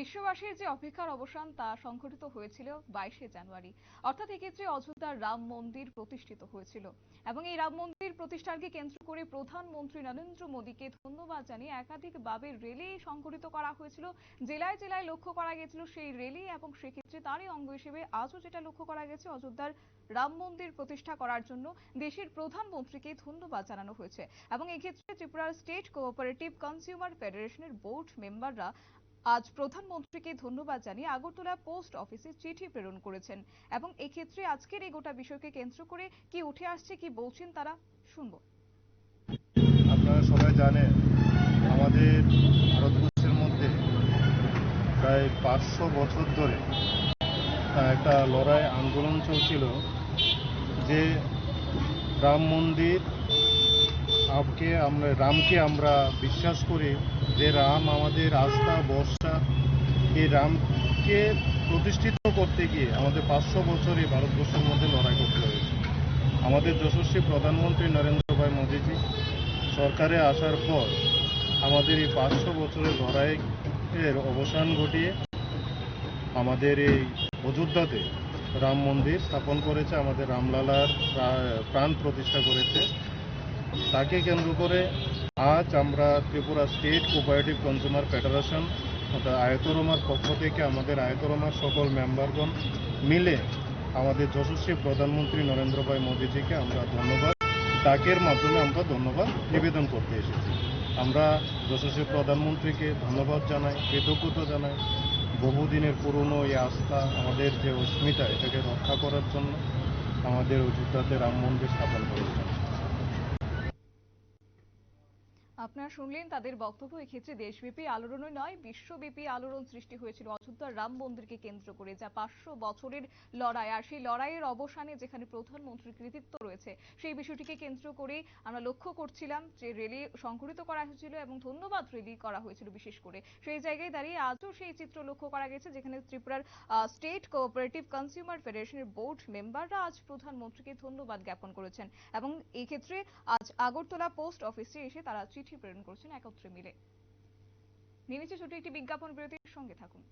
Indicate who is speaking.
Speaker 1: বিশ্ববাসীর যে অপেক্ষার অবসান তা সংঘটিত হয়েছিল বাইশে জানুয়ারি। অর্থাৎ এক্ষেত্রে অযোধ্যার রাম মন্দির প্রতিষ্ঠিত হয়েছিল। এবং এই রাম মন্দির প্রতিষ্ঠানকে কেন্দ্র করে প্রধানমন্ত্রী নরেন্দ্র মোদীকে ধন্যবাদ জানিয়ে একাধিকভাবে র্যালি সংঘটিত করা হয়েছিল। জেলায় জেলায় লক্ষ্য করা গেছিল সেই র্যালি এবং সেক্ষেত্রে তারই অঙ্গ হিসেবে আজও যেটা লক্ষ্য করা গেছে, অযোধ্যার রাম মন্দির প্রতিষ্ঠা করার জন্য দেশের প্রধানমন্ত্রীকে ধন্যবাদ জানানো হয়েছে। এবং এক্ষেত্রে ত্রিপুরার স্টেট কোঅপারেটিভ কনজিউমার ফেডারেশনের বোর্ড মেম্বাররা আজ প্রধানমন্ত্রীকে ধন্যবাদ জানিয়ে আগরতলা পোস্ট অফিসে চিঠি প্রেরণ করেছেন এবং এক্ষেত্রে আজকের এই গোটা বিষয়কে কেন্দ্র করে কি উঠে আসছে, কি বলছেন তারা শুনব।
Speaker 2: আপনারা সবাই জানেন, আমাদের ভারতবর্ষের মধ্যে প্রায় পাঁচশো বছর ধরে একটা লড়াই আন্দোলন চলছিল যে রাম মন্দির আপকে আমরা, রামকে আমরা বিশ্বাস করি যে রাম আমাদের আস্থা বর্ষা এই রামকে প্রতিষ্ঠিত করতে গিয়ে আমাদের পাঁচশো বছর এই ভারতবর্ষের মধ্যে লড়াই করতে হয়েছে। আমাদের যশস্বী প্রধানমন্ত্রী নরেন্দ্র ভাই মোদীজি সরকারে আসার পর আমাদের এই পাঁচশো বছরের লড়াইয়ের অবসান ঘটিয়ে আমাদের এই অযোধ্যাতে রাম মন্দির স্থাপন করেছে, আমাদের রামলালার প্রাণ প্রতিষ্ঠা করেছে। তাকে কেন্দ্র করে আজ আমরা Tripura state cooperative consumer federation অর্থাৎ আয়তরমার পক্ষ থেকে আমাদের আয়তরমার সকল মেম্বারগণ মিলে আমাদের যশস্বী প্রধানমন্ত্রী নরেন্দ্র ভাই মোদীজিকে আমরা ধন্যবাদ, ডাকের মাধ্যমে আমরা ধন্যবাদ নিবেদন করতে এসেছি। আমরা যশস্বী প্রধানমন্ত্রীকে ধন্যবাদ জানাই, কৃতজ্ঞতা জানাই। বহুদিনের পুরনো এই আস্থা, আমাদের যে অস্মিতা, এটাকে রক্ষা করার জন্য আমাদের অযোধ্যাতে রাম মন্দির স্থাপন করেছেন
Speaker 1: আপনারা শুনলেন তাদের বক্তব্য। এক্ষেত্রে দেশব্যাপী আলোড়নই নয়, বিশ্বব্যাপী আলোড়ন সৃষ্টি হয়েছিল অযোধ্যার রাম মন্দিরকে কেন্দ্র করে, যা পাঁচশো বছরের লড়াই। আর সেই লড়াইয়ের অবসানে যেখানে প্রধানমন্ত্রীর কৃতিত্ব রয়েছে, সেই বিষয়টিকে কেন্দ্র করে আমরা লক্ষ্য করছিলাম যে র্যালি সংঘটিত করা হয়েছিল এবং ধন্যবাদ র্যালি করা হয়েছিল বিশেষ করে। সেই জায়গায় দাঁড়িয়ে আজও সেই চিত্র লক্ষ্য করা গেছে, যেখানে ত্রিপুরার স্টেট কোঅপারেটিভ কনজিউমার ফেডারেশনের বোর্ড মেম্বাররা আজ প্রধানমন্ত্রীকে ধন্যবাদ জ্ঞাপন করেছেন। এবং এই ক্ষেত্রে আজ আগরতলা পোস্ট অফিসে এসে তারা চিঠি প্রেরণ করছেন একত্রে মিলে। নিয়ে ছোট একটি বিজ্ঞাপন বিরতির সঙ্গে থাকুন।